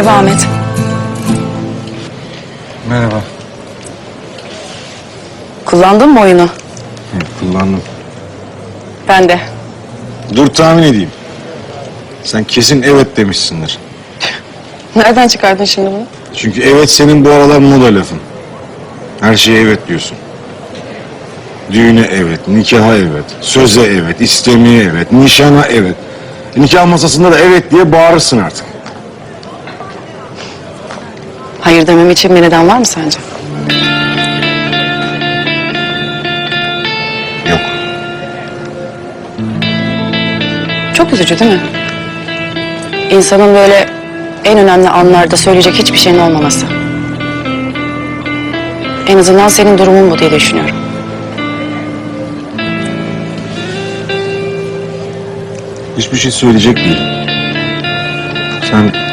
Merhaba Ahmet. Merhaba. Kullandın mı oyunu? Hı, kullandım. Ben de. Dur tahmin edeyim. Sen kesin evet demişsindir. Nereden çıkardın şimdi bunu? Çünkü evet senin bu aralar moda lafın. Her şeye evet diyorsun. Düğüne evet, nikaha evet, söze evet, istemeye evet, nişana evet. Nikah masasında da evet diye bağırırsın artık. Hayır demem için bir neden var mı sence? Yok. Çok üzücü değil mi? İnsanın böyle en önemli anlarda söyleyecek hiçbir şeyin olmaması. En azından senin durumun bu diye düşünüyorum. Hiçbir şey söyleyecek değilim. Sen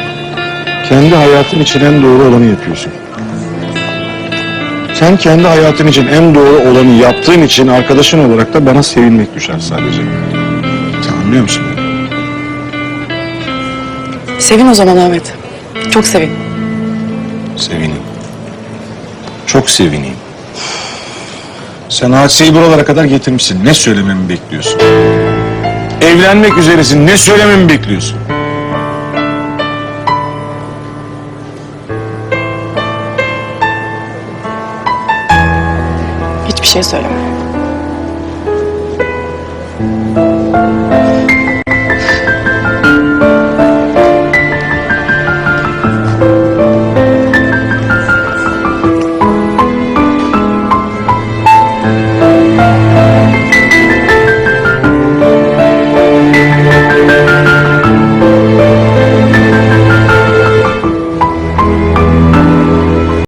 kendi hayatın için en doğru olanı yapıyorsun. Sen kendi hayatın için en doğru olanı yaptığın için arkadaşın olarak da bana sevinmek düşer sadece. Sen anlıyor musun? Sevin o zaman Ahmet. Çok sevin. Sevineyim. Çok sevineyim. Sen hadiseyi buralara kadar getirmişsin. Ne söylememi bekliyorsun? Evlenmek üzeresin. Ne söylememi bekliyorsun? şey söyleme.